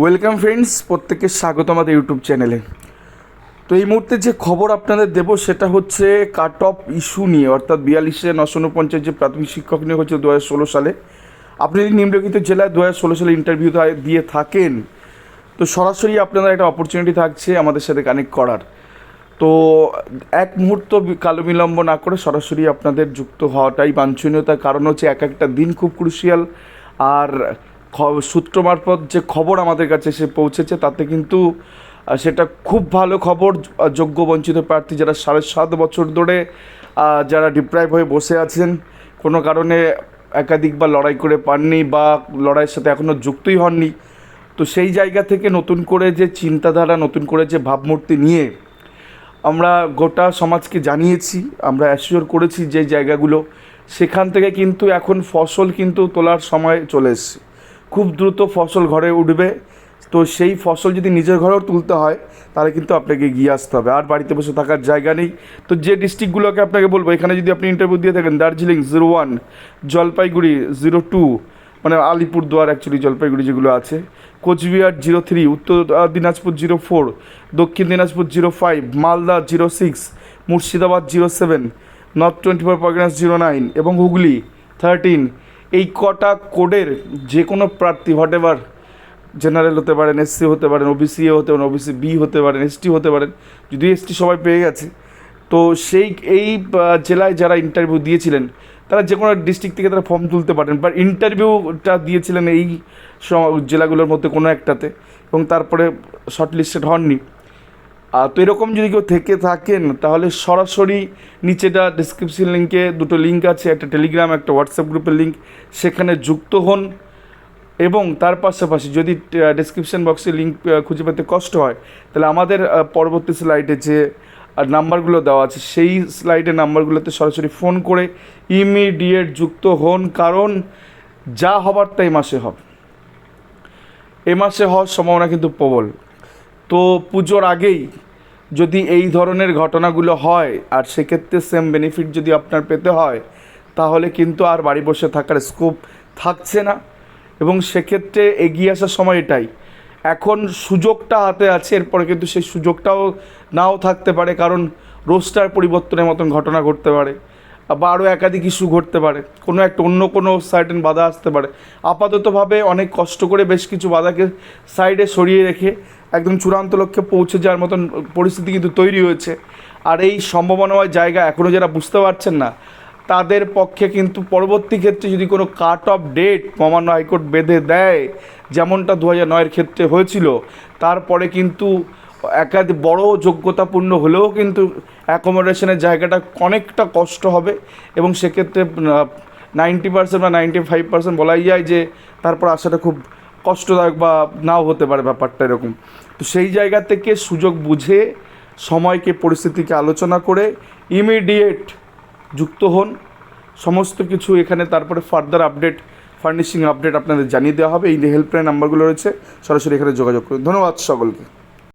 Welcome friends প্রত্যেককে স্বাগত আমাদের ইউটিউব চ্যানেলে তো এই মুহূর্তে যে খবর আপনাদের দেব, সেটা হচ্ছে কাট অফ ইস্যু নিয়ে, অর্থাৎ বিয়াল্লিশে নশো উনপঞ্চাশ যে প্রাথমিক শিক্ষক নিয়োগ হচ্ছে দু হাজার ষোলো সালে, আপনি যদি নিম্নলিখিত জেলায় দু হাজার ষোলো সালে ইন্টারভিউ দিয়ে থাকেন, তো সরাসরি আপনাদের একটা অপরচুনিটি থাকছে আমাদের সাথে কানেক্ট করার। তো এক মুহূর্ত কালো বিলম্ব না করে সরাসরি আপনাদের যুক্ত হওয়াটাই বাঞ্ছনীয়। তার কারণ হচ্ছে এক একটা দিন খুব ক্রুশিয়াল আর সূত্র মারফত যে খবর আমাদের কাছে এসে পৌঁছেছে, তাতে কিন্তু সেটা খুব ভালো খবর যোগ্য বঞ্চিত প্রার্থী যারা সাড়ে সাত বছর ধরে যারা ডিপ্রাইভ হয়ে বসে আছেন, কোনো কারণে একাধিকবার লড়াই করে পাননি বা লড়াইয়ের সাথে এখনও যুক্তই হননি, তো সেই জায়গা থেকে নতুন করে যে চিন্তাধারা, নতুন করে যে ভাবমূর্তি নিয়ে আমরা গোটা সমাজকে জানিয়েছি, আমরা অ্যাসিওর করেছি যে জায়গাগুলো, সেখান থেকে কিন্তু এখন ফসল কিন্তু তোলার সময় চলে এসছে। খুব দ্রুত ফসল ঘরে উঠবে। তো সেই ফসল যদি নিজের ঘরেও তুলতে হয়, তাহলে কিন্তু আপনাকে গিয়ে আসতে হবে। আর বাড়িতে বসে থাকার জায়গা নেই। তো যে ডিস্ট্রিক্টগুলোকে আপনাকে বলব, এখানে যদি আপনি ইন্টারভিউ দিয়ে থাকেন, Darjeeling zero one, Jalpaiguri zero two মানে আলিপুরদুয়ার অ্যাকচুয়ালি জলপাইগুড়ি যেগুলো আছে, কোচবিহার জিরো থ্রি, উত্তর দিনাজপুর জিরো ফোর, দক্ষিণ Dinajpur zero five, Malda zero six, Murshidabad zero seven, north twenty four Parganas zero nine এবং হুগলি থার্টিন এই কটা কোডের যে কোনো প্রার্থী হোয়াট এভার জেনারেল হতে পারেন এসসি হতে পারেন ওবিসি এ হতে পারেন ওবিসি বি হতে পারেন এসটি হতে পারেন যদি এসটি সবাই পেয়ে গেছে। তো সেই, এই জেলায় যারা ইন্টারভিউ দিয়েছিলেন, তারা যে কোনো ডিস্ট্রিক্ট থেকে তারা ফর্ম তুলতে পারেন। বা ইন্টারভিউটা দিয়েছিলেন এই জেলাগুলোর মধ্যে কোনো একটাতে, এবং তারপরে শর্ট লিস্টেড হননি। তো এরকম যদি কেউ থেকে থাকেন, তাহলে সরাসরি নিচেটা ডিসক্রিপশন লিঙ্কে দুটো লিঙ্ক আছে, একটা টেলিগ্রাম একটা হোয়াটসঅ্যাপ গ্রুপের লিঙ্ক সেখানে যুক্ত হন এবং তার পাশাপাশি যদি ডিসক্রিপশন বক্সে লিঙ্ক খুঁজে পেতে কষ্ট হয়, তাহলে আমাদের পরবর্তী স্লাইডে যে নাম্বারগুলো দেওয়া আছে, সেই স্লাইডের নাম্বারগুলোতে সরাসরি ফোন করে ইমিডিয়েট যুক্ত হন, কারণ যা হবার তাই মাসে হবে। এ মাসে হওয়ার সম্ভাবনা কিন্তু প্রবল। তো পুজোর আগেই যদি এই ধরনের ঘটনাগুলো হয়, আর সেক্ষেত্রে সেম বেনিফিট যদি আপনার পেতে হয়, তাহলে কিন্তু আর বাড়ি বসে থাকার স্কোপ থাকছে না। এবং সেক্ষেত্রে এগিয়ে আসার সময় এটাই। এখন সুযোগটা হাতে আছে, এরপরে কিন্তু সেই সুযোগটাও নাও থাকতে পারে, কারণ রোস্টার পরিবর্তনের মতন ঘটনা ঘটতে পারে। বা আরও একাধিক ইস্যু ঘটতে পারে। কোনো একটা অন্য কোনো সার্টেন বাধা আসতে পারে। আপাততভাবে অনেক কষ্ট করে বেশ কিছু বাধাকে সাইডে সরিয়ে রেখে একদম চূড়ান্ত লক্ষ্যে পৌঁছে যাওয়ার মতন পরিস্থিতি কিন্তু তৈরি হয়েছে। আর এই সম্ভাবনাময় জায়গা এখনও যারা বুঝতে পারছেন না, তাদের পক্ষে কিন্তু পরবর্তী ক্ষেত্রে যদি কোনো কাট অফ ডেট মহামান্য হাইকোর্ট বেঁধে দেয়, যেমনটা দু হাজার নয়ের ক্ষেত্রে হয়েছিল, তারপরে কিন্তু একাধ বড় যোগ্যতাপূর্ণ হলেও কিন্তু অ্যাকোমোডেশনের জায়গাটা অনেকটা কষ্ট হবে এবং সেক্ষেত্রে নাইনটি পার্সেন্ট বা নাইনটি ফাইভ পার্সেন্ট বলাই যায় যে তারপর আসাটা খুব কষ্টদায়ক বা নাও হতে পারে ব্যাপারটা এরকম। তো সেই জায়গা থেকে সুযোগ বুঝে, সময়কে, পরিস্থিতিকে আলোচনা করে ইমিডিয়েট যুক্ত হন। সমস্ত কিছু এখানে তারপরে ফার্দার আপডেট ফার্নিশিং আপডেট আপনাদের জানিয়ে দেওয়া হবে। এই হেল্পলাইন নাম্বারগুলো রয়েছে, সরাসরি এখানে যোগাযোগ করুন। ধন্যবাদ সকলকে।